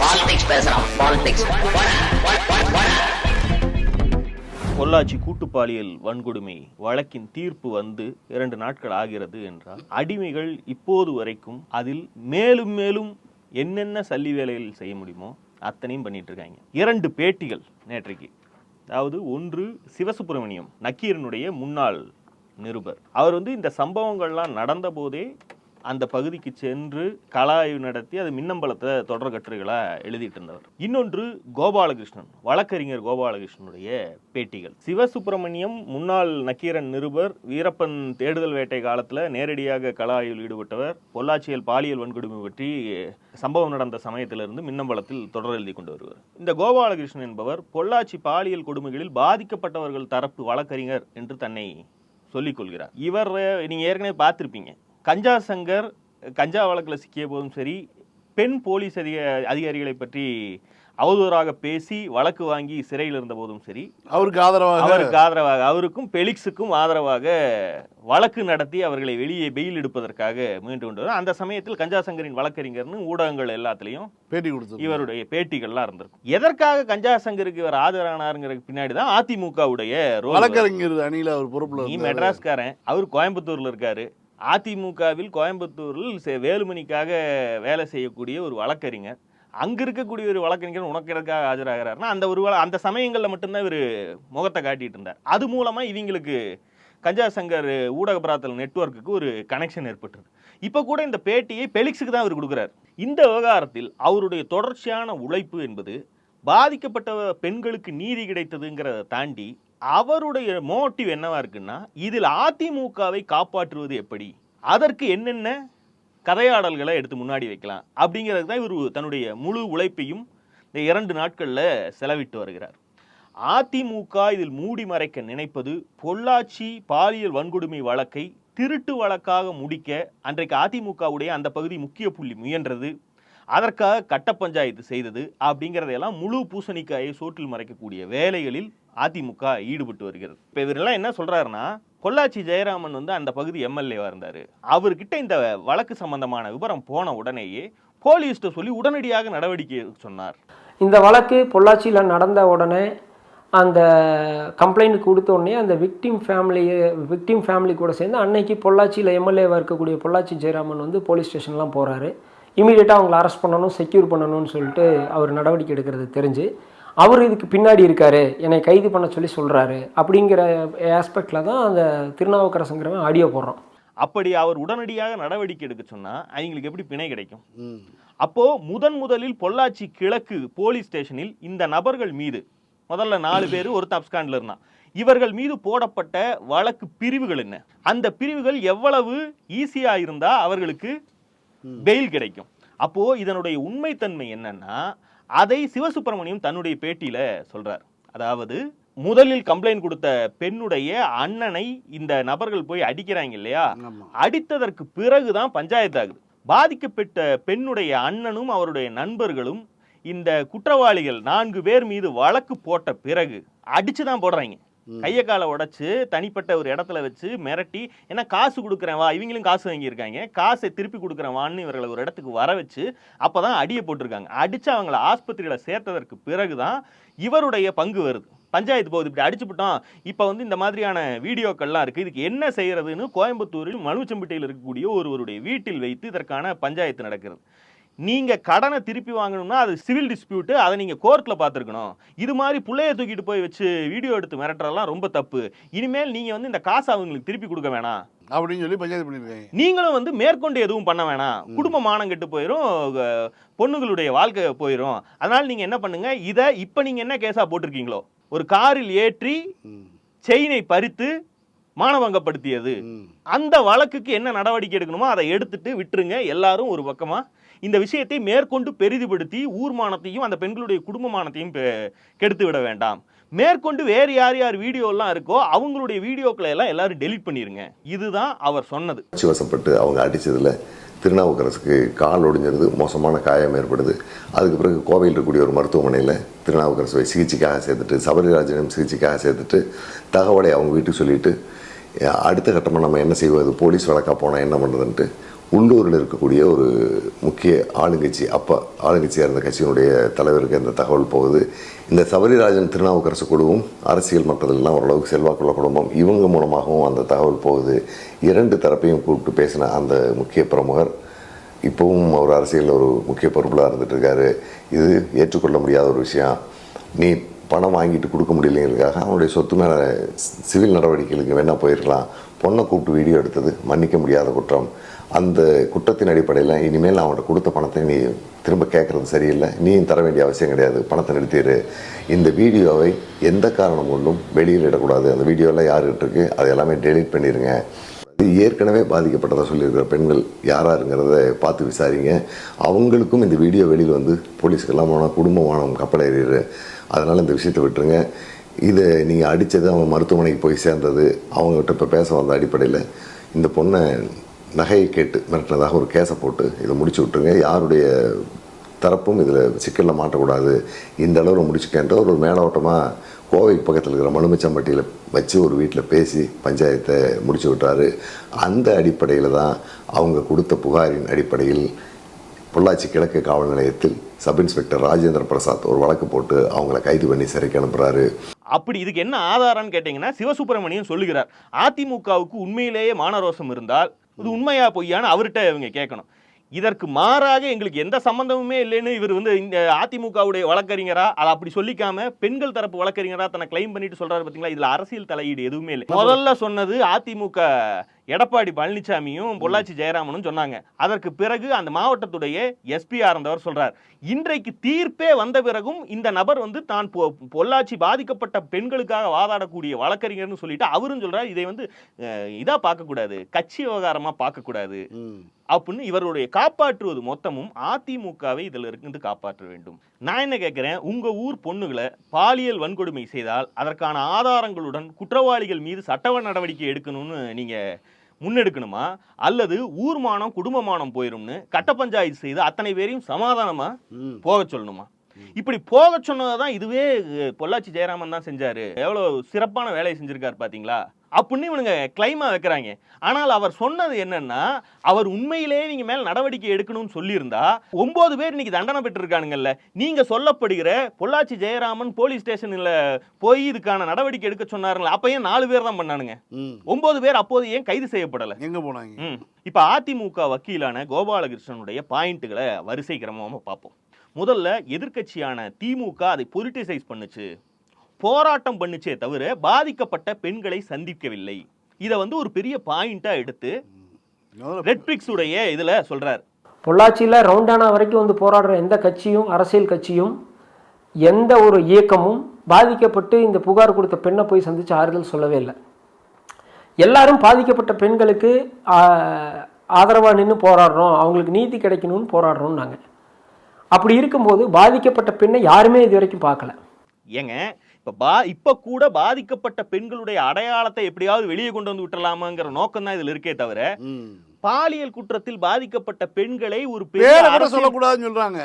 Politics பேசுறான் politics Pollachi கூட்டுப்பாலியல் வன்கொடுமை வழக்கின் தீர்ப்பு வந்து இரண்டு நாட்கள் ஆகிறது என்றால் அடிமைகள் இப்போது வரைக்கும் அதில் மேலும் மேலும் என்னென்ன சல்லி வேலைகள் செய்ய முடியுமோ அத்தனையும் பண்ணிட்டு இருக்காங்க. இரண்டு பேட்டிகள் நேற்றைக்கு. அதாவது ஒன்று சிவசுப்பிரமணியம் நக்கீரனுடைய முன்னாள் நிருபர். அவர் வந்து இந்த சம்பவங்கள்லாம் நடந்த போதே அந்த பகுதிக்கு சென்று கள ஆய்வு நடத்தி அது மின்னம்பலத்தை தொடர் கட்டுரைகளா எழுதிட்டு இருந்தவர் இன்னொன்று கோபாலகிருஷ்ணன் வழக்கறிஞர் கோபாலகிருஷ்ணனுடைய பேட்டிகள். சிவசுப்பிரமணியம் முன்னாள் நக்கீரன் நிருபர் வீரப்பன் தேடுதல் வேட்டை காலத்தில் நேரடியாக கள ஆய்வில் ஈடுபட்டவர் பொள்ளாச்சியில் பாலியல் வன்கொடுமை பற்றி சம்பவம் நடந்த சமயத்திலிருந்து மின்னம்பலத்தில் தொடர் எழுதி கொண்டு வருவார். இந்த கோபாலகிருஷ்ணன் என்பவர் பொள்ளாச்சி பாலியல் கொடுமைகளில் பாதிக்கப்பட்டவர்கள் தரப்பு வழக்கறிஞர் என்று தன்னை சொல்லிக் கொள்கிறார். இவர் நீங்கள் ஏற்கனவே பார்த்துருப்பீங்க. கஞ்சா சங்கர் கஞ்சா வழக்கில் சிக்கிய போதும் சரி பெண் போலீஸ் அதிக அதிகாரிகளை பற்றி அவதூறாக பேசி வழக்கு வாங்கி சிறையில் இருந்த போதும் சரி அவருக்கு ஆதரவாக அவருக்கு ஆதரவாக அவருக்கும் பெலிக்ஸுக்கும் ஆதரவாக வழக்கு நடத்தி அவர்களை வெளியே பெயில் எடுப்பதற்காக முயன்று கொண்டு வந்தார். அந்த சமயத்தில் கஞ்சா சங்கரின் வழக்கறிஞர்னு ஊடகங்கள் எல்லாத்துலேயும் பேட்டி கொடுத்தது இவருடைய பேட்டிகள்லாம் இருந்திருக்கும் எதற்காக கஞ்சா சங்கருக்கு இவர் ஆதரவானாருங்கிற பின்னாடி தான் அதிமுகவுடைய வழக்கறிஞர் அணியில அவர் பொறுப்புல நீ. மெட்ராஸ்காரன் அவர் கோயம்புத்தூர்ல இருக்காரு அதிமுகவில் கோயம்புத்தூரில் வேலுமணிக்காக வேலை செய்யக்கூடிய ஒரு வழக்கறிஞர். அங்கே இருக்கக்கூடிய ஒரு வழக்கறிஞர் உனக்கு ஆஜராகிறாருன்னா அந்த ஒரு வேளை அந்த சமயங்களில் மட்டும்தான் இவர் முகத்தை காட்டிகிட்டு இருந்தார். அது மூலமாக இவங்களுக்கு கஞ்சா சங்கர் ஊடக பிராத்தல் நெட்வொர்க்குக்கு ஒரு கனெக்ஷன் ஏற்பட்டுருது இப்போ கூட இந்த பேட்டியை பெலிக்ஸுக்கு தான் அவர் கொடுக்குறாரு. இந்த விவகாரத்தில் அவருடைய தொடர்ச்சியான உழைப்பு என்பது பாதிக்கப்பட்ட பெண்களுக்கு நீதி கிடைத்ததுங்கிறத தாண்டி அவருடைய மோட்டிவ் என்னவா இருக்குன்னா இதில் அதிமுகவை காப்பாற்றுவது எப்படி? அதற்கு என்னென்ன கதையாடல்களை எடுத்து முன்னாடி வைக்கலாம்? அப்படிங்கிறது தான் இவர் தன்னுடைய முழு உழைப்பையும் இந்த இரண்டு நாட்களில் செலவிட்டு வருகிறார். அதிமுக இதில் மூடி மறைக்க நினைப்பது பொள்ளாச்சி பாலியல் வன்கொடுமை வழக்கை திருட்டு வழக்காக முடிக்க அன்றைக்கு அதிமுகவுடைய அந்த பகுதி முக்கிய புள்ளி முயன்றது அதற்காக கட்ட பஞ்சாயத்து செய்தது அப்படிங்கிறதையெல்லாம் முழு பூசணிக்காயை சோற்றில் மறைக்கக்கூடிய வேலைகளில் அதிமுக ஈடுபட்டு வருகிறது. இப்போ இவரெல்லாம் என்ன சொல்கிறாருன்னா பொள்ளாச்சி ஜெயராமன் வந்து அந்த பகுதி எம்எல்ஏவாக இருந்தார். அவர்கிட்ட இந்த வழக்கு சம்பந்தமான விவரம் போன உடனேயே போலீஸ்கிட்ட சொல்லி உடனடியாக நடவடிக்கை சொன்னார். இந்த வழக்கு பொள்ளாச்சியில் நடந்த உடனே அந்த கம்ப்ளைண்ட் கொடுத்த உடனே அந்த விக்டிம் ஃபேமிலி விக்டிம் ஃபேமிலி கூட சேர்ந்து அன்னைக்கு பொள்ளாச்சியில் எம்எல்ஏவாக இருக்கக்கூடிய பொள்ளாச்சி ஜெயராமன் வந்து போலீஸ் ஸ்டேஷன்லாம் போகிறாரு இமீடியட்டாக அவங்கள அரெஸ்ட் பண்ணணும் செக்யூர் பண்ணணும்னு சொல்லிட்டு அவர் நடவடிக்கை எடுக்கிறது தெரிஞ்சு. அவர் இதுக்கு பின்னாடி இருக்காரு என்னை கைது பண்ண சொல்லி சொல்கிறாரு அப்படிங்கிற ஆஸ்பெக்டில் தான் அந்த திருநாவுக்கரசுங்கிறவன் ஆடியோ போடுறான். அப்படி அவர் உடனடியாக நடவடிக்கை எடுக்க சொன்னா அவங்களுக்கு எப்படி பிணை கிடைக்கும்? ம். அப்போ முதன் முதலில் பொள்ளாச்சி கிழக்கு போலீஸ் ஸ்டேஷனில் இந்த நபர்கள் மீது முதல்ல நாலு பேர் ஒரு அப்ஸ்காண்ட்ல இருந்தான் இவர்கள் மீது போடப்பட்ட வழக்கு பிரிவுகள் என்ன? அந்த பிரிவுகள் எவ்வளவு ஈஸியா இருந்தா அவர்களுக்கு பெயில் கிடைக்கும். அப்போ இதனுடைய உண்மைத்தன்மை என்னன்னா அதை சிவசுப்பிரமணியம் தன்னுடைய பேட்டியில சொல்றார். அதாவது முதலில் கம்ப்ளைண்ட் கொடுத்த பெண்ணுடைய அண்ணனை இந்த நபர்கள் போய் அடிக்கிறாங்க இல்லையா? அடித்ததற்கு பிறகுதான் பஞ்சாயத்து ஆகுது. பாதிக்கப்பட்ட பெண்ணுடைய அண்ணனும் அவருடைய நண்பர்களும் இந்த குற்றவாளிகள் நான்கு பேர் மீது வழக்கு போட்ட பிறகு அடிச்சு தான் போடுறாங்க. கையை காலை உடைச்சு தனிப்பட்ட ஒரு இடத்துல வச்சு மிரட்டி ஏன்னா காசு கொடுக்குறேன் வா. இவங்களும் காசு வாங்கியிருக்காங்க. காசை திருப்பி கொடுக்குறேன் வான்னு இவர்களை ஒரு இடத்துக்கு வர வச்சு அப்பதான் அடியை போட்டிருக்காங்க. அடிச்சு அவங்கள ஆஸ்பத்திரியில் சேர்த்ததற்கு பிறகு தான் இவருடைய பங்கு வருது. பஞ்சாயத்து போகுது. இப்படி அடிச்சுவிட்டோம் இப்போ வந்து இந்த மாதிரியான வீடியோக்கள்லாம் இருக்கு. இதுக்கு என்ன செய்யறதுன்னு கோயம்புத்தூரில் மனுச்சம்பட்டியில் இருக்கக்கூடிய ஒருவருடைய வீட்டில் வைத்து இதற்கான பஞ்சாயத்து நடக்கிறது. நீங்க கடனை திருப்பி வாங்கணும்னா அது சிவில் டிஸ்பியூட் அதை நீங்க கோர்ட்ல பார்த்துருக்கணும். இது மாதிரி புள்ளைய தூக்கிட்டு போய் வச்சு வீடியோ எடுத்து மிரட்டுறதெல்லாம் ரொம்ப தப்பு. இனிமேல் நீங்க வந்து இந்த காசை அவங்களுக்கு திருப்பி கொடுக்க வேணாம். அப்படின்னு சொல்லி பஞ்சாயத்து பண்ணியிருக்காங்க நீங்களும் வந்து மேற்கொண்டு எதுவும் பண்ண வேணாம். குடும்ப மானம் கெட்டு போயிடும் பொண்ணுங்களுடைய வாழ்க்கை போயிடும் அதனால நீங்க என்ன பண்ணுங்க இதை இப்ப நீங்க என்ன கேஸா போட்டிருக்கீங்களோ ஒரு காரில் ஏற்றி. செயினை பறித்து மானபங்கப்படுத்தியது. ம். அந்த வழக்குக்கு என்ன நடவடிக்கை எடுக்கணுமோ அதை எடுத்துட்டு விட்டுருங்க எல்லாரும் ஒரு பக்கமாக இந்த விஷயத்தை மேற்கொண்டு பெரிதுபடுத்தி ஊர்மானத்தையும் அந்த பெண்களுடைய குடும்பமானத்தையும் பெ- கெடுத்து விட வேண்டாம். மேற்கொண்டு வேறு யார் யார் வீடியோலாம் இருக்கோ அவங்களுடைய வீடியோக்களை எல்லாம் எல்லாரும் டெலீட் பண்ணிருங்க. இதுதான் அவர் சொன்னது. உணர்ச்சி வசப்பட்டு அவங்க அடித்ததில் திருநாவுக்கரசுக்கு கால் ஒடிஞ்சிருது மோசமான காயம் ஏற்படுது. அதுக்கு பிறகு கோவையில் இருக்கக்கூடிய ஒரு மருத்துவமனையில் திருநாவுக்கரசுவை சிகிச்சைக்காக சேர்த்துட்டு சபரிராஜனையும் சிகிச்சைக்காக சேர்த்துட்டு தகவலை அவங்க வீட்டுக்கு சொல்லிட்டு அடுத்த கட்டமாக நம்ம என்ன செய்வது போலீஸ் வழக்காக போனால் என்ன பண்ணுறதுன்ட்டு உள்ளூரில் இருக்கக்கூடிய ஒரு முக்கிய ஆளுங்கட்சி அப்போ ஆளுங்கட்சியாக இருந்த கட்சியினுடைய தலைவருக்கு இந்த தகவல் போகுது. இந்த சபரிராஜன் திருநாவுக்கரசு குழுவும் அரசியல் மட்டத்திலெல்லாம் ஓரளவுக்கு செல்வாக்குள்ள குடும்பம். இவங்க மூலமாகவும் அந்த தகவல் போகுது. இரண்டு தரப்பையும் கூப்பிட்டு பேசின அந்த முக்கிய பிரமுகர் இப்போவும் அவர் அரசியலில் ஒரு முக்கிய பொறுப்பில் இருந்துட்டு இருக்காரு. இது ஏற்றுக்கொள்ள முடியாத ஒரு விஷயம். நீ பணம் வாங்கிட்டு கொடுக்க முடியலைங்கிறதுக்காக அவனுடைய சொத்து மேலே சிவில் நடவடிக்கைகளுக்கு வேணால் போயிருக்கலாம் பொண்ணை கூப்பிட்டு வீடியோ எடுத்தது மன்னிக்க முடியாத குற்றம். அந்த குற்றத்தின் அடிப்படையில் இனிமேல் அவன்கிட்ட கொடுத்த பணத்தை நீ திரும்ப கேட்குறது சரியில்லை. நீயும் தர வேண்டிய அவசியம் கிடையாது. பணத்தை நிறுத்திடு இந்த வீடியோவை எந்த காரணம் கொண்டும் வெளியில் இடக்கூடாது. அந்த வீடியோலாம் யாருக்கிட்ட இருக்கு அதை எல்லாமே டெலீட் பண்ணிடுங்க இது ஏற்கனவே பாதிக்கப்பட்டதாக சொல்லியிருக்கிற பெண்கள் யாராருங்கிறத பார்த்து விசாரிங்க. அவங்களுக்கும் இந்த வீடியோ வெளியில் வந்து போலீஸ்க்கெல்லாம் போனால் குடும்பமானம் கப்பலேறிடு. அதனால் இந்த விஷயத்தை விட்டுருங்க. இதை நீங்கள் அடித்தது அவங்க மருத்துவமனைக்கு போய் சேர்ந்தது அவங்ககிட்ட இப்போ பேச வந்த அடிப்படையில் இந்த பொண்ணை நகையை கேட்டு மிரட்டினதாக ஒரு கேஸை போட்டு இதை முடிச்சு விட்டுருங்க. யாருடைய தரப்பும் இதில் சிக்கலில் மாட்டக்கூடாது. இந்த அளவில் முடிச்சுக்கன்ற ஒரு மேலோட்டமாக கோவை பக்கத்தில் இருக்கிற மலுமிச்சம்பட்டியில் வச்சு ஒரு வீட்டில் பேசி பஞ்சாயத்தை முடிச்சு விட்டாரு. அந்த அடிப்படையில் தான் அவங்க கொடுத்த புகாரின் அடிப்படையில் பொள்ளாச்சி கிழக்கு காவல் நிலையத்தில் சப் இன்ஸ்பெக்டர் ராஜேந்திர பிரசாத் ஒரு வழக்கு போட்டு அவங்கள கைது பண்ணி சிறைக்கு அனுப்புகிறாரு அப்படி இதுக்கு என்ன ஆதாரம்னு கேட்டிங்கன்னா சிவசுப்பிரமணியன் சொல்லுகிறார் அதிமுகவுக்கு உண்மையிலேயே மானரோசம் இருந்தால் இது உண்மையா பொய்யான்னு அவர்கிட்ட இவங்க கேட்கணும். இதற்கு மாறாக எங்களுக்கு எந்த சம்பந்தமுமே இல்லைன்னு இவர் வந்து இந்த அதிமுகவுடைய வழக்கறிஞரா? அதை அப்படி சொல்லிக்காம பெண்கள் தரப்பு வழக்கறிஞரா தன்னை கிளைம் பண்ணிட்டு சொல்றாரு பார்த்தீங்களா இதுல அரசியல் தலையீடு எதுவுமே இல்லை. முதல்ல சொன்னது அதிமுக எடப்பாடி பழனிசாமியும் பொள்ளாச்சி ஜெயராமனும் சொன்னாங்க. அதற்கு பிறகு அந்த மாவட்டத்துடைய எஸ்பியா இருந்தவர் சொல்றார். இன்றைக்கு தீர்ப்பே வந்த பிறகும் இந்த நபர் வந்து தான் பொ- பொள்ளாச்சி பாதிக்கப்பட்ட பெண்களுக்காக வாதாடக்கூடிய வழக்கறிஞர்னு சொல்லிட்டு அவரும் சொல்றார் இதை வந்து இதா பார்க்கக்கூடாது. கட்சி விவகாரமா பார்க்கக்கூடாது. அப்படின்னு இவருடைய காப்பாற்றுவது மொத்தமும் அதிமுகவை இதில் இருந்து காப்பாற்ற வேண்டும். நான் என்ன கேட்கிறேன்? உங்க ஊர் பொண்ணுகளை பாலியல் வன்கொடுமை செய்தால் அதற்கான ஆதாரங்களுடன் குற்றவாளிகள் மீது சட்டவ நடவடிக்கை எடுக்கணும்னு நீங்க முன்னெடுக்கணுமா? அல்லது ஊர்மானம் குடும்பமானம் போயிரும்னு கட்ட பஞ்சாயத்து செய்து அத்தனை பேரையும் சமாதானமா. போக சொல்லணுமா? இப்படி போக சொன்னதான் இதுவே பொள்ளாச்சி ஜெயராமன் தான் செஞ்சாரு. எவ்வளவு சிறப்பான வேலையை செஞ்சிருக்காரு பாத்தீங்களா? அப்படின்னு இவனுங்க கிளைமா வைக்கிறாங்க. ஆனால் அவர் சொன்னது என்னன்னா அவர் உண்மையிலேயே நீங்க மேல நடவடிக்கை எடுக்கணும்னு சொல்லியிருந்தா ஒன்பது பேர் இன்னைக்கு தண்டனை பெற்றிருக்கானுங்கல்ல. நீங்க சொல்லப்படுகிற பொள்ளாச்சி ஜெயராமன் போலீஸ் ஸ்டேஷன்ல போய் இதுக்கான நடவடிக்கை எடுக்க சொன்னாருங்களா அப்ப ஏன் நாலு பேர் தான் பண்ணானுங்க. ம். ஒன்பது பேர் அப்போது ஏன் கைது செய்யப்படல? எங்க போனாங்க? இப்போ அதிமுக வக்கீலான கோபாலகிருஷ்ணனுடைய பாயிண்ட்டுகளை வரிசை கிரமமாக பார்ப்போம். முதல்ல எதிர்க்கட்சியான திமுக அதை பொலிட்டிசைஸ் பண்ணுச்சு. போராட்டம் பண்ணுச்சே தவிர பாதிக்கப்பட்ட பெண்களை சந்திக்கவில்லை. இதை வந்து ஒரு பெரிய பாயிண்டா எடுத்து ரெட்பிக்ஸ் உடைய இதுல சொல்றாரு. பொள்ளாச்சியில் ரவுண்டானா வரைக்கும் வந்து போராடுற எந்த கட்சியும் அரசியல் கட்சியும் எந்த ஒரு இயக்கமும் பாதிக்கப்பட்டு இந்த புகார் கொடுத்த பெண்ணை போய் சந்தித்து ஆறுதல் சொல்லவே இல்லை. எல்லாரும் பாதிக்கப்பட்ட பெண்களுக்கு ஆதரவாக நின்று போராடுறோம் அவங்களுக்கு நீதி கிடைக்கணும்னு போராடுறோம் நாங்கள் அப்படி இருக்கும்போது பாதிக்கப்பட்ட பெண்ணை யாருமே இது வரைக்கும் பார்க்கல. ஏங்க இப்ப பா இப்ப கூட பாதிக்கப்பட்ட பெண்களுடைய அடையாளத்தை எப்படியாவது வெளியே கொண்டு வந்து விட்டுறலாமாங்கிற நோக்கம் தான் இதுல இருக்கே தவிர. பாலியல் குற்றத்தில் பாதிக்கப்பட்ட பெண்களை ஒரு பேரை கூட சொல்லக்கூடாதுன்னு சொல்றாங்க.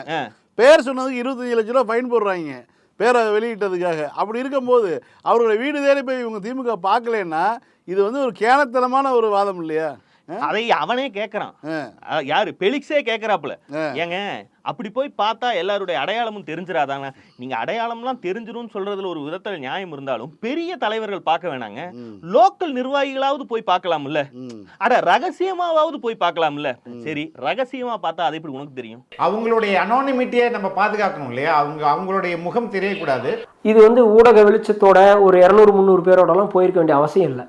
பேர் சொன்னதுக்கு இருபத்தஞ்சு லட்ச ரூபா ஃபைன் போடுறாங்க பேரை வெளியிட்டதுக்காக அப்படி இருக்கும்போது அவர்களை வீடு தேடி போய் இவங்க திமுக பார்க்கலன்னா இது வந்து ஒரு கேனத்தனமான ஒரு வாதம் இல்லையா? அதை அவனே கேட்கறான் யாரு பெலிக்ஸே கேட்கறாப்புல. ஏங்க அப்படி போய் பார்த்தா எல்லாருடைய அடையாளமும் தெரிஞ்சிராதாங்க. நீங்க அடையாளம்லாம் தெரிஞ்சிரும்னு சொல்றதுல ஒரு விதத்துல நியாயம் இருந்தாலும் பெரிய தலைவர்கள் பார்க்க வேணாங்க. லோக்கல் நிர்வாகிகளாவது போய் பார்க்கலாம்ல. அட ரகசியமாவது போய் பார்க்கலாம்ல. சரி ரகசியமா பார்த்தா அது எப்படி உனக்கு தெரியும்? அவங்களுடைய அனானிமிட்டியை நம்ம பாதுகாக்கணும் இல்லையா? அவங்க அவங்களுடைய முகம் தெரியக்கூடாது. இது வந்து ஊடக வெளிச்சத்தோட ஒரு இரநூறு முந்நூறு பேரோடலாம் போயிருக்க வேண்டிய அவசியம் இல்லை.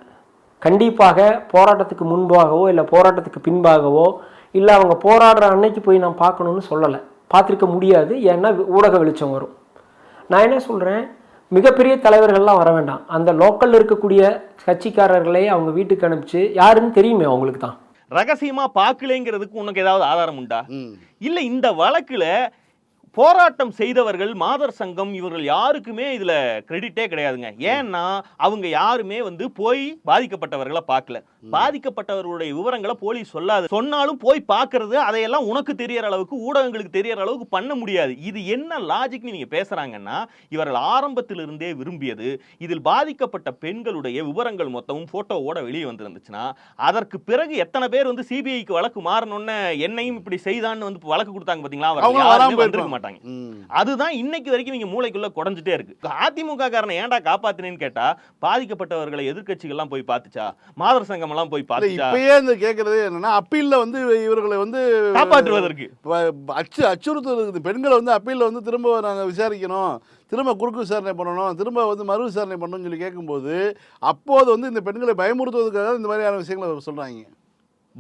கண்டிப்பாக போராட்டத்துக்கு முன்பாகவோ இல்லை போராட்டத்துக்கு பின்பாகவோ இல்லை அவங்க போராடுற அன்னைக்கு போய் நான் பார்க்கணுன்னு சொல்லலை. பார்த்துருக்க முடியாது. ஏன்னா ஊடக வெளிச்சம் வரும். நான் என்ன சொல்கிறேன் மிகப்பெரிய தலைவர்கள்லாம் வர வேண்டாம். அந்த லோக்கலில் இருக்கக்கூடிய கட்சிக்காரர்களை அவங்க வீட்டுக்கு அனுப்பிச்சு யாருன்னு தெரியுமே அவங்களுக்கு தான் ரகசியமா பார்க்கலைங்கிறதுக்கு உனக்கு ஏதாவது ஆதாரம் உண்டா. இல்ல இந்த வழக்குல போராட்டம் செய்தவர்கள் மாதர் சங்கம் இவர்கள் யாருக்குமே இதுல கிரெடிட்டே கிடையாதுங்க. ஏன்னா அவங்க யாருமே வந்து போய் பாதிக்கப்பட்டவர்களை பார்க்கல. பாதிக்கப்பட்டவர்களுடைய விவரங்களை போலீஸ் சொல்லாது. சொன்னாலும் போய் பார்க்கிறது அதையெல்லாம் உனக்கு தெரியற அளவுக்கு ஊடகங்களுக்கு தெரியற அளவுக்கு பண்ண முடியாது. இது என்ன லாஜிக்னு நீங்க பேசுறாங்கன்னா இவர்கள் ஆரம்பத்திலிருந்தே விரும்பியது இதில் பாதிக்கப்பட்ட பெண்களுடைய விவரங்கள் மொத்தமும் போட்டோவோட வெளியே வந்திருந்துச்சுன்னா அதற்கு பிறகு எத்தனை பேர் வந்து சிபிஐக்கு வழக்கு மாறணும்னு என்னையும் இப்படி செய்தான்னு வந்து வழக்கு கொடுத்தாங்க வராம யாருமே வந்திருக்க. மாட்டாங்க. ம். அதுதான் இன்னைக்கு வரைக்கும் இவங்க மூளைக்குள்ள குறைஞ்சிட்டே இருக்கு. அதிமுக காரனை ஏன்டா காப்பாத்தினேன்னு கேட்டா பாதிக்கப்பட்டவர்களை எதிர்க்கட்சிகள்லாம் போய் பார்த்துச்சா மாதர் சங்கம் எல்லாம் போய் பார்த்துச்சா இப்பயே இந்த கேட்கறது என்னன்னா அப்பீல்ல வந்து இவர்களை வந்து காப்பாற்றுவதற்கு. அச்சு அச்சுறுத்தல் இருக்குது பெண்களை வந்து அப்பீலில் வந்து திரும்ப நாங்கள் விசாரிக்கணும். திரும்ப குறுக்கு விசாரணை பண்ணணும். திரும்ப வந்து மறு விசாரணை பண்ணணும்னு சொல்லி கேட்கும்போது அப்போது வந்து இந்த பெண்களை பயமுறுத்துவதற்காக இந்த மாதிரியான விஷயங்களை சொல்கிறாங்க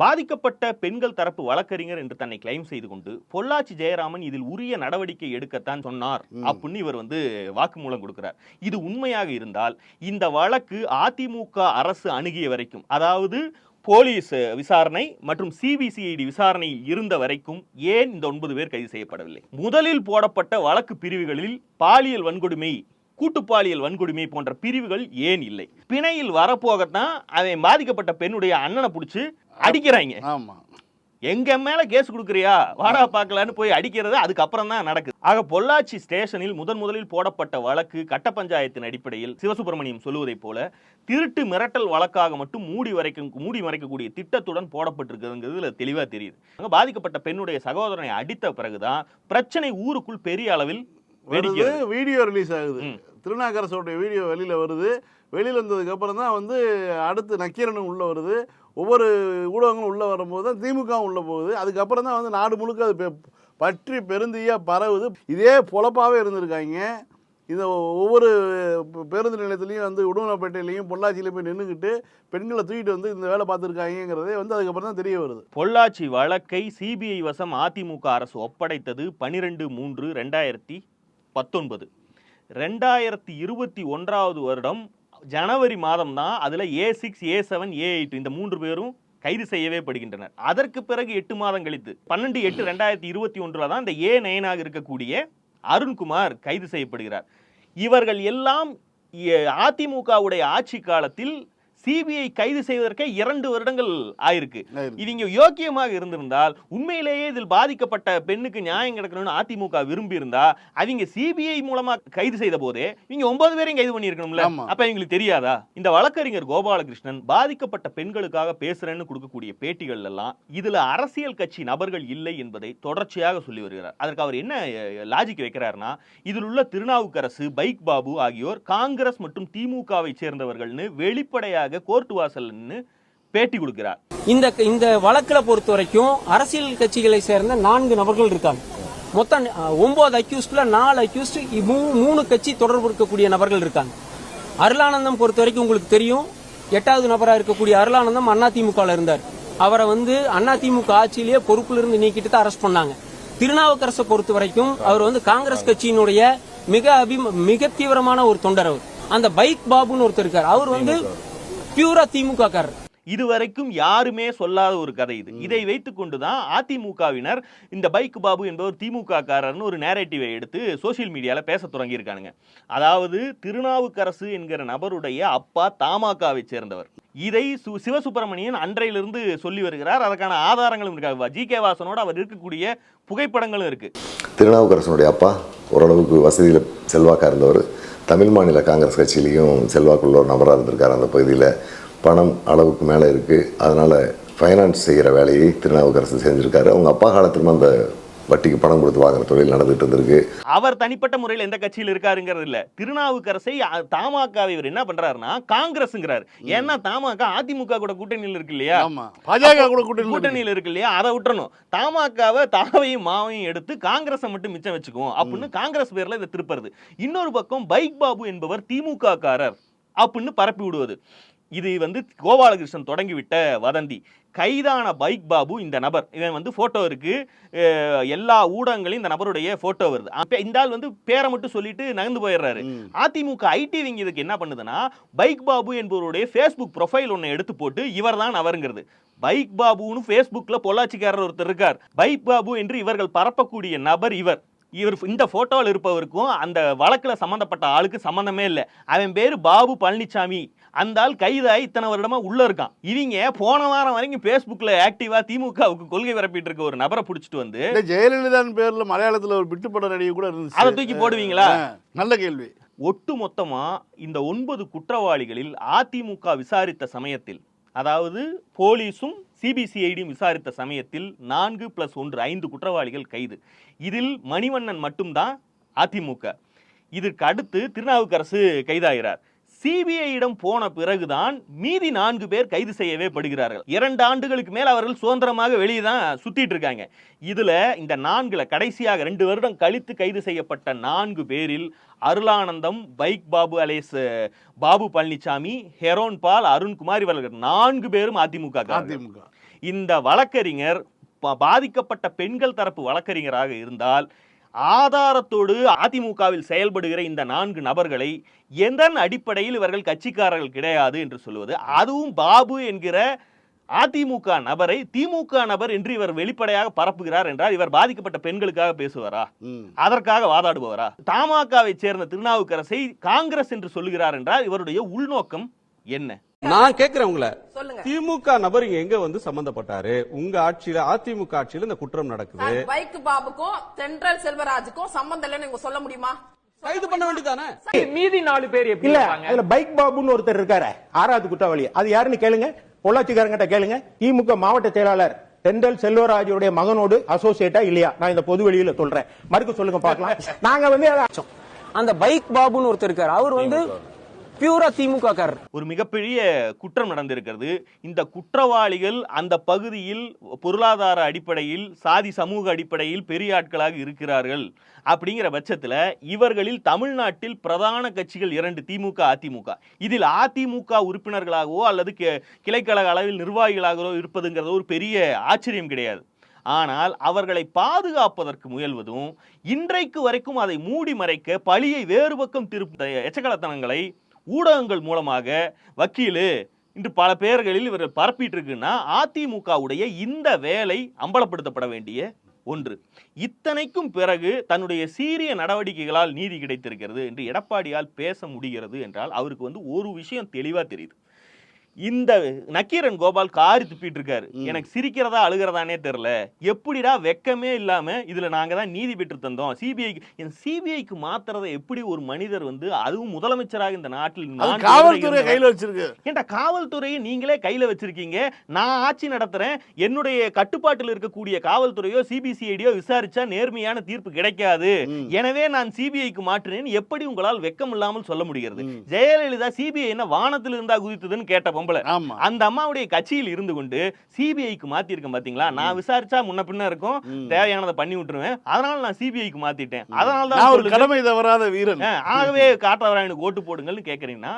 பாதிக்கப்பட்ட பெண்கள் தரப்பு வழக்கறிஞர் என்று தன்னை கிளைம் செய்து கொண்டு பொள்ளாச்சி ஜெயராமன் இதில் உரிய நடவடிக்கை எடுக்கத்தான் சொன்னார் அப்படின்னு இவர் வந்து வாக்குமூலம் கொடுக்கிறார். இது உண்மையாக இருந்தால் இந்த வழக்கு அதிமுக அரசு அணுகிய வரைக்கும் அதாவது போலீஸ் விசாரணை மற்றும் சிபிசிஐடி விசாரணையில் இருந்த வரைக்கும் ஏன் இந்த ஒன்பது பேர் கைது செய்யப்படவில்லை? முதலில் போடப்பட்ட வழக்கு பிரிவுகளில் பாலியல் வன்கொடுமை கூட்டு பாலியல் வன்கொடுமை போன்ற பிரிவுகள் ஏன் இல்லை? பிணையில் வரப்போகத்தான் அவன் பாதிக்கப்பட்ட பெண்ணுடைய அண்ணனை பிடிச்சி அடிக்கிறாங்க. ஆமாம் எங்க மேல கேஸ் கொடுக்குறியா? வாடா பார்க்கலான்னு போய் அடிக்கிறது அதுக்கப்புறம் தான் நடக்குது. ஆக பொள்ளாச்சி ஸ்டேஷனில் முதன் முதலில் போடப்பட்ட வழக்கு கட்ட பஞ்சாயத்தின் அடிப்படையில் சிவசுப்பிரமணியம் சொல்லுவதைப் போல திருட்டு மிரட்டல் வழக்காக மட்டும் மூடி வரைக்கும் மூடி மறைக்கக்கூடிய திட்டத்துடன் போடப்பட்டிருக்குதுங்கிறது இதுல தெளிவா தெரியுது. பாதிக்கப்பட்ட பெண்ணுடைய சகோதரனை அடித்த பிறகுதான் பிரச்சனை ஊருக்குள் பெரிய அளவில் வீடியோ ரிலீஸ் ஆகுது. ம். திருநாக்கரசோடைய வீடியோ வெளியில் வருது. வெளியில் வந்ததுக்கு அப்புறம் தான் வந்து அடுத்து நக்கீரனும் உள்ளே வருது. ஒவ்வொரு ஊடகங்களும் உள்ளே வரும்போது தான் திமுகவும் உள்ளே போகுது. அதுக்கப்புறம் தான் வந்து நாடு முழுக்க அது பெ- பற்றி பெருந்தியாக பரவுது. இதே பொழப்பாகவே இருந்திருக்காங்க. இந்த ஒவ்வொரு பேருந்து நிலையத்துலேயும் வந்து உடுமலைப்பேட்டையிலையும் பொள்ளாச்சியிலையும் போய் நின்றுக்கிட்டு பெண்களை தூக்கிட்டு வந்து இந்த வேலை பார்த்துருக்காங்கிறதே வந்து அதுக்கப்புறம் தான் தெரிய வருது. பொள்ளாச்சி வழக்கை சிபிஐ வசம் அதிமுக அரசு ஒப்படைத்தது பனிரெண்டு மூன்று ரெண்டாயிரத்தி பத்தொன்பது. ரெண்டாயிரத்தி இருபத்தி ஒன்றாவது வருடம் ஜனவரி மாதம் தான் அதில் A six A seven A eight இந்த மூன்று பேரும் கைது செய்யவே படுகின்றனர். அதற்கு பிறகு எட்டு மாதம் கழித்து பன்னெண்டு எட்டு ரெண்டாயிரத்தி இருபத்தி ஒன்றில் தான் இந்த ஏ நயனாக இருக்கக்கூடிய அருண்குமார் கைது செய்யப்படுகிறார். இவர்கள் எல்லாம் அதிமுகவுடைய ஆட்சி காலத்தில் சிபிஐ கைது செய்வதற்கே இரண்டு வருடங்கள் ஆயிருக்கு ஆயிருக்கு. இவங்க யோக்கியமாக இருந்திருந்தால் உண்மையிலேயே இதில் பாதிக்கப்பட்ட பெண்ணுக்கு நியாயம் கிடைக்கணும்னு அதிமுக விரும்பி இருந்தா அவங்க சிபிஐ மூலமா கைது செய்த போதே இவங்க ஒன்பது பேரையும் கைது பண்ணியிருக்கணும்ல ஆமா. அப்ப எங்களுக்கு தெரியாதா இந்த வழக்கறிஞர் கோபாலகிருஷ்ணன் பாதிக்கப்பட்ட பெண்களுக்காக பேசுறேன்னு கொடுக்கக்கூடிய பேட்டிகள் எல்லாம் இதுல அரசியல் கட்சி நபர்கள் இல்லை என்பதை தொடர்ச்சியாக சொல்லி வருகிறார் அதற்கு அவர் என்ன லாஜிக் வைக்கிறார்னா இதில் உள்ள திருநாவுக்கரசு பைக் பாபு ஆகியோர் காங்கிரஸ் மற்றும் திமுகவை சேர்ந்தவர்கள்னு வெளிப்படையாக கோர்ட் வாசல்னு பேட்டி கொடுக்கிறார். இந்த இந்த வழக்கில் பொறுத்த வரைக்கும் அரசியல் கட்சிகளை சேர்ந்த நான்கு நபர்கள் இருக்காங்க. மொத்தம் ஒன்பது அக்யூஸ்ட்ல நாலு அக்யூஸ்ட் மூணு கட்சி தொடர்பு இருக்கக்கூடிய நபர்கள் இருக்காங்க. அருளானந்தம் பொறுத்த வரைக்கும் உங்களுக்கு தெரியும். எட்டாவது நபரா இருக்கக்கூடிய அருளானந்தம் அதிமுகவில் இருந்தார். அவரை வந்து அதிமுக ஆட்சியிலேயே பொறுப்புல இருந்து நீக்கிட்டு தான் அரெஸ்ட் பண்ணாங்க. திருநாவுக்கரசை பொறுத்த வரைக்கும் அவர் வந்து காங்கிரஸ் கட்சியினுடைய மிக அபிம மிக தீவிரமான ஒரு தொண்டர் அவர். அந்த பைக் பாபுன்னு ஒருத்தர் இருக்கார். அவர் வந்து பியூரா திமுக காரர். இதுவரைக்கும் யாருமே சொல்லாத ஒரு கதை இது. இதை வைத்துக் கொண்டுதான் அதிமுகவினர் இந்த பைக் பாபு என்பவர் திமுக காரர்னு ஒரு நேரேட்டிவை எடுத்து சோஷியல் மீடியால பேச தொடங்கியிருக்கானுங்க. அதாவது திருநாவுக்கரசு என்கிற நபருடைய அப்பா தமாகவை சேர்ந்தவர். இதை சு- சிவசுப்பிரமணியன் அன்றையிலிருந்து சொல்லி வருகிறார். அதற்கான ஆதாரங்களும் இருக்கு. ஜி. கே. வாசனோட அவர் இருக்கக்கூடிய புகைப்படங்களும் இருக்கு. திருநாவுக்கரசனுடைய அப்பா ஓரளவுக்கு வசதியில் செல்வாக்காக இருந்தவர். தமிழ் மாநில காங்கிரஸ் கட்சியிலையும் செல்வாக்குள்ள ஒரு நபராக இருந்திருக்கார் அந்த பகுதியில். பணம் அளவுக்கு மேலே இருக்குது அதனால் ஃபைனான்ஸ் செய்கிற வேலையை திருநாவுக்கரசு செஞ்சுருக்காரு. அவங்க அப்பா காலத்திலும் அந்த வட்டிக்கு பணம் கொடுத்து வாங்குற தொழில் நடந்துகிட்டு இருந்திருக்கு. அவர் தனிப்பட்ட முறையில் எந்த கட்சியில் இருக்காருங்கிறது இல்ல. திருநாவுக்கரசை தமாகவை இவர் என்ன பண்றாருன்னா காங்கிரஸ்ங்கிறார். ஏன்னா தமாக அதிமுக கூட கூட்டணியில் இருக்கு இல்லையா? பாஜக கூட கூட்டணி கூட்டணியில் இருக்கு இல்லையா? அதை விட்டுறணும். தமாகவை தாவையும் மாவையும் எடுத்து காங்கிரஸை மட்டும் மிச்சம் வச்சுக்குவோம் அப்படின்னு காங்கிரஸ் பேர்ல இதை திருப்புறது. இன்னொரு பக்கம் பைக் பாபு என்பவர் திமுக காரர் அப்படின்னு பரப்பி விடுவது. இது வந்து கோபாலகிருஷ்ணன் தொடங்கிவிட்ட வதந்தி. கைதான பைக் பாபு இந்த நபர். இவன் வந்து போட்டோ இருக்கு. அஹ் எல்லா ஊடகங்களையும் இந்த நபருடைய போட்டோ வருது. அப்ப இந்த ஆள் வந்து பேரை மட்டும் சொல்லிட்டு நகர்ந்து போயிடுறாரு. அதிமுக ஐடி விங் இதுக்கு என்ன பண்ணுதுன்னா பைக் பாபு என்பவருடைய ஃபேஸ்புக் ப்ரொஃபைல் ஒன்று எடுத்து போட்டு இவர் தான் அவருங்கிறது பைக் பாபுன்னு ஃபேஸ்புக்கில் பொள்ளாச்சிக்காரர் ஒருத்தர் இருக்கார். பைக் பாபு என்று இவர்கள் பரப்பக்கூடிய நபர் இவர். இவர் இந்த போட்டோவில் இருப்பவருக்கும் அந்த வழக்கில் சம்மந்தப்பட்ட ஆளுக்கு சம்மந்தமே இல்லை. அவன் பேர் பாபு பழனிசாமி அந்த ஆள் கைதாகி இத்தனை வருடமா உள்ள இருக்கான். இவங்க போன வாரம் வரைக்கும் ஃபேஸ்புக்கில் ஆக்டிவா திமுகவுக்கு கொள்கை பரப்பிட்டு இருக்க ஒரு நபரை பிடிச்சிட்டு வந்து ஜெயலலிதான் பேர்ல மலையாளத்துல ஒரு பிட்டு பட நடிகை கூட இருந்துச்சு. அதை தூக்கி போடுவீங்களா? நல்ல கேள்வி. ஒட்டு மொத்தமா இந்த ஒன்பது குற்றவாளிகளில் அதிமுக விசாரித்த சமயத்தில் அதாவது போலீஸும் சிபிசிஐடியும் விசாரித்த சமயத்தில் நான்கு பிளஸ் ஒன்று ஐந்து குற்றவாளிகள் கைது. இதில் மணிவண்ணன் மட்டும்தான் அதிமுக. இதற்கு அடுத்து திருநாவுக்கரசு கைதாகிறார். சிபிஐயிடம் போன பிறகுதான் மீதி நான்கு பேர் கைது செய்யவே படுகிறார்கள். இரண்டு ஆண்டுகளுக்கு மேல் அவர்கள் சுதந்திரமாக வெளியே தான் சுத்திட்டு இருக்காங்க. இதுல இந்த நான்குல கடைசியாக ரெண்டு வருடம் கழித்து கைது செய்யப்பட்ட நான்கு பேரில் அருளானந்தம் பைக் பாபு அலேஸ் பாபு பழனிசாமி ஹெரோன் பால் அருண்குமார் இவர்கள் நான்கு பேரும் அதிமுக. அதிமுக. இந்த வழக்கறிஞர் பாதிக்கப்பட்ட பெண்கள் தரப்பு வழக்கறிஞராக இருந்தால் ஆதாரத்தோடு அதிமுகவில் செயல்படுகிற இந்த நான்கு நபர்களை எதன் அடிப்படையில் இவர்கள் கட்சிக்காரர்கள் கிடையாது என்று சொல்லுவது? அதுவும் பாபு என்கிற அதிமுக நபரை திமுக நபர் என்று இவர் வெளிப்படையாக பரப்புகிறார் என்றால் இவர் பாதிக்கப்பட்ட பெண்களுக்காக பேசுவாரா. அதற்காக வாதாடுபவரா? தமாகவை சேர்ந்த திருநாவுக்கரசை காங்கிரஸ் என்று சொல்லுகிறார் என்றால் இவருடைய உள்நோக்கம் என்ன? நான் கேக்குறேன் உங்களை. சொல்லுங்க. திமுக நபர் இங்க எங்க வந்து சம்பந்தப்பட்டாரு? உங்க ஆட்சியில அதிமுக ஆட்சியில இந்த குற்றம் நடக்குது. பைக் பாபுக்கும் தென்றல் செல்வராஜுக்கும் சம்பந்தம் இல்லைன்னு நீங்க சொல்ல முடியுமா? கைது பண்ண வேண்டியதானே? மீதி நாலு பேர் எப்படி இல்ல? அதுல பைக் பாபுன்னு ஒருத்தர் இருக்காரு. ஆறாவது குற்றவாளி. அது யாருன்னு கேளுங்க. பொள்ளாச்சிக்காரங்கிட்ட கேளுங்க. திமுக மாவட்ட செயலாளர் தெண்டல் செல்வராஜுடைய மகனோடு அசோசியேட்டா இல்லையா? நான் இந்த பொது வெளியில சொல்றேன். மறுக்க சொல்லுங்க பார்க்கலாம். நாங்க வந்து அந்த பைக் பாபுன்னு ஒருத்தர் இருக்காரு. அவர் வந்து பியூரா திமுக கார் ஒரு மிகப்பெரிய குற்றம் நடந்திருக்கிறது. இந்த குற்றவாளிகள் அந்த பகுதியில் பொருளாதார அடிப்படையில் சாதி சமூக அடிப்படையில் பெரிய ஆட்களாக இருக்கிறார்கள் அப்படிங்கிற பட்சத்தில் இவர்களில் தமிழ்நாட்டில் பிரதான கட்சிகள் இரண்டு திமுக அதிமுக. இதில் அதிமுக உறுப்பினர்களாகவோ அல்லது கிளைக்கழக அளவில் நிர்வாகிகளாகவோ இருப்பதுங்கிறது ஒரு பெரிய ஆச்சரியம் கிடையாது. ஆனால் அவர்களை பாதுகாப்பதற்கு முயல்வதும் இன்றைக்கு வரைக்கும் அதை மூடி மறைக்க பழியை வேறு பக்கம் திருப்ப எச்சக்கலத்தனங்களை ஊடகங்கள் மூலமாக வக்கீலு இன்று பல பேர்களில் இவர் பரப்பிட்டு இருக்குன்னா அதிமுகவுடைய இந்த வேலை அம்பலப்படுத்தப்பட வேண்டிய ஒன்று. இத்தனைக்கும் பிறகு தன்னுடைய சீரிய நடவடிக்கைகளால் நீதி கிடைத்திருக்கிறது என்று எடப்பாடியால் பேச முடிகிறது என்றால் அவருக்கு வந்து ஒரு விஷயம் தெளிவாக தெரியுது. இந்த நக்கீரன் கோபால் காரி துப்பிட்டு இருக்காரு எனக்கு சிரிக்கிறதா அழுகிறதானே தெரியல. எப்படிடா வெக்கமே இல்லாம இதுல நாங்க தான் நீதி பெற்று தந்தோம். சிபிஐக்கு சிபிஐக்கு மாத்துறதை எப்படி ஒரு மனிதர் வந்து அதுவும் முதலமைச்சராக இந்த நாட்டில் காவல்துறை கையில வச்சிருக்கு. ஏன்டா காவல்துறையை நீங்களே கையில வச்சிருக்கீங்க? நான் ஆட்சி நடத்துறேன். என்னுடைய கட்டுப்பாட்டில் இருக்கக்கூடிய காவல்துறையோ சிபிசிஐடியோ விசாரிச்சா நேர்மையான தீர்ப்பு கிடைக்காது. எனவே நான் சிபிஐக்கு மாற்றினேன். எப்படி உங்களால் வெக்கம் இல்லாமல் சொல்ல முடிகிறது? ஜெயலலிதா சிபிஐ என்ன வானத்தில் இருந்தா குதித்ததுன்னு கேட்ட பொம்பளை. அந்த அம்மாவுடைய கட்சியில் இருந்து கொண்டு சிபிஐக்கு மாத்திருக்கேன் பாத்தீங்களா? நான் விசாரிச்சா முன்ன பின்ன இருக்கும். தேவையானதை பண்ணி விட்டுருவேன். அதனால நான் சிபிஐக்கு மாத்திட்டேன். அதனால தான் ஒரு. கடமை தவறாத வீரன். ஆகவே காட்டவராயனுக்கு ஓட்டு போடுங்கள்னு கேக்குறீங்கன்னா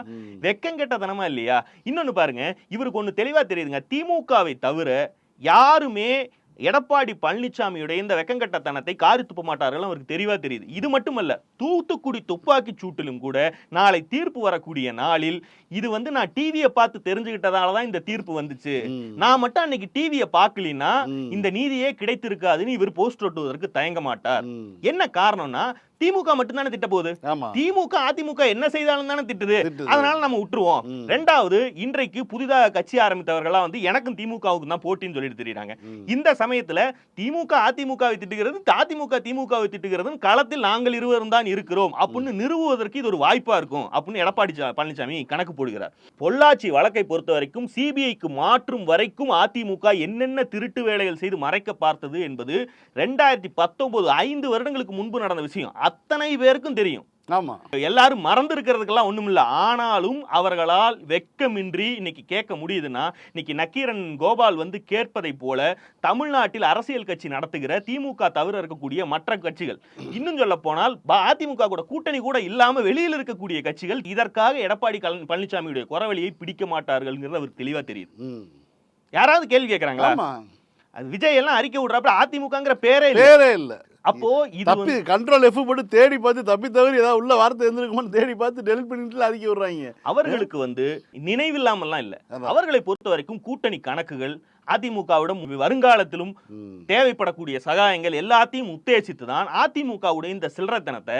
வெக்கங்கெட்டத்தனமா இல்லையா? இன்னொன்னு பாருங்க இவருக்கு ஒண்ணு தெளிவா தெரியுதுங்க. திமுகவை தவிர யாருமே எடப்பாடி பழனிசாமியுடைய இந்த வெக்கங்கட்டத்தனத்தை காரி துப்ப மாட்டார்கள் அவருக்கு தெளிவா தெரியுது. இது மட்டுமல்ல தூத்துக்குடி துப்பாக்கி சூட்டிலும் கூட நாளை தீர்ப்பு வரக்கூடிய நாளில் இது வந்து நான் டிவியை பார்த்து தெரிஞ்சுக்கிட்டதால தான் இந்த தீர்ப்பு வந்துச்சு. நான் மட்டும் அன்னைக்கு டிவியை பார்க்கலினா இந்த நீதியே கிடைத்திருக்காதுன்னு இவர் போஸ்ட் ஒட்டுவதற்கு தயங்க மாட்டார். என்ன காரணம்னா திமுக மட்டும்தானே திட்ட போகுது திமுக அதிமுக என்ன செய்தாலும் தானே திட்டுது. அதனால நம்ம விட்டுருவோம். ரெண்டாவது இன்றைக்கு புதிதாக கட்சி ஆரம்பித்தவர்களா வந்து எனக்கும் திமுகவுக்கு தான் போட்டின்னு சொல்லிட்டு தெரியுறாங்க. இந்த சமயத்துல திமுக அதிமுகவை திட்டுகிறது அதிமுக திமுகவை திட்டுகிறதுன்னு களத்தில் நாங்கள் இருவரும் தான் இருக்கிறோம் அப்படின்னு நிறுவுவதற்கு இது ஒரு வாய்ப்பா இருக்கும் அப்படின்னு எடப்பாடி பழனிசாமி கணக்கு போடுகிறார். பொள்ளாச்சி வழக்கை பொறுத்த வரைக்கும் சிபிஐக்கு மாற்றும் வரைக்கும் அதிமுக என்னென்ன திருட்டு வேலைகள் செய்து மறைக்க பார்த்தது என்பது ரெண்டாயிரத்தி பத்தொன்பது ஐந்து வருடங்களுக்கு முன்பு நடந்த விஷயம். அத்தனை பேருக்கும் தெரியும். ஆமா. எல்லாரும் மறந்து இருக்கிறதுக்கெல்லாம் ஒண்ணுமில்ல. ஆனாலும் அவர்களால் வெக்கமின்றி இன்னைக்கு கேட்க முடியுதுன்னா இன்னைக்கு நக்கீரன் கோபால் வந்து கேட்பதை போல தமிழ்நாட்டில் அரசியல் கட்சி நடத்துகிற திமுக தவிர இருக்கக்கூடிய மற்ற கட்சிகள். இன்னும் சொல்ல போனால் அதிமுக கூட கூட்டணி கூட இல்லாம வெளியில் இருக்கக்கூடிய கட்சிகள் இதற்காக எடப்பாடி பழனிசாமியுடைய குறவழியை பிடிக்க மாட்டார்கள்ங்கிறது அவருக்கு தெளிவா தெரியுது. யாராவது கேள்வி கேட்கறாங்களா? அது விஜய் எல்லாம் அறிக்கை விடுறப்ப அதிமுகங்கிற பேரே இல்ல. பேரே இல்ல. அப்போ இது கண்ட்ரோல் எஃப் போட்டு தேடி பார்த்து தப்பி தவறி ஏதாவது உள்ள வார்த்தை இருந்திருக்குமான்னு தேடி பார்த்து டெலிட் பண்ணிட்டு அறிக்கை விடுறாங்க. அவர்களுக்கு வந்து நினைவில்லாமல்லாம் இல்ல. அவர்களை பொறுத்த வரைக்கும் கூட்டணி கணக்குகள் அதிமுகவிடம் வருங்காலத்திலும் தேவைப்படக்கூடிய சகாயங்கள் எல்லாத்தையும் உத்தேசித்து தான் அதிமுகவுடைய இந்த சில்லறத்தனத்தை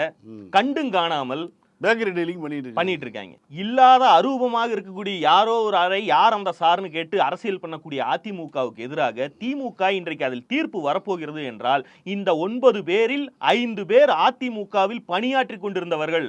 கண்டும் காணாமல் பேக்கரி டீலிங் பண்ணிட்டு. பண்ணிட்டு இருக்காங்க இல்லாத அரூபமாக இருக்கக்கூடிய யாரோ ஒரு அறை யார் அந்த சார்னு கேட்டு அரசியல் பண்ணக்கூடிய அதிமுகவுக்கு எதிராக திமுக இன்றைக்கு அதில் தீர்ப்பு வரப்போகிறது என்றால் இந்த ஒன்பது பேரில் ஐந்து பேர் அதிமுகவில் பணியாற்றி கொண்டிருந்தவர்கள்.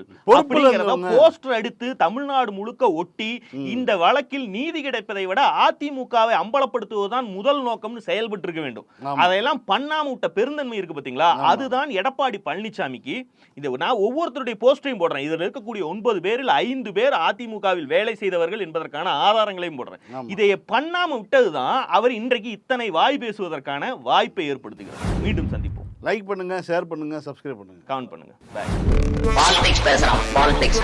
போஸ்டர் அடித்து தமிழ்நாடு முழுக்க ஒட்டி இந்த வழக்கில் நீதி கிடைப்பதை விட அதிமுகவை அம்பலப்படுத்துவதுதான் முதல் நோக்கம்னு செயல்பட்டு இருக்க வேண்டும். அதையெல்லாம் பண்ணாம விட்ட பெருந்தன்மை இருக்கு பாத்தீங்களா? அதுதான் எடப்பாடி பழனிசாமிக்கு இது நான் ஒவ்வொருத்தருடைய போஸ்டரையும் போடுறேன். இருக்கக்கூடிய ஒன்பது பேரில் ஐந்து பேர் அதிமுகவில் வேலை செய்தவர்கள் என்பதற்கான ஆதாரங்களையும் போடுறேன். இதை பண்ணாம விட்டதுதான் அவர் இன்றைக்கு இத்தனை வாய் பேசுவதற்கான வாய்ப்பை ஏற்படுத்துகிறார். மீண்டும் சந்திப்போம். லைக் பண்ணுங்க ஷேர் பண்ணுங்க சப்ஸ்கிரைப் பண்ணுங்க. கமெண்ட் பண்ணுங்க. பாய் பாலிடிக்ஸ் பேசுறான் பாலிடிக்ஸ்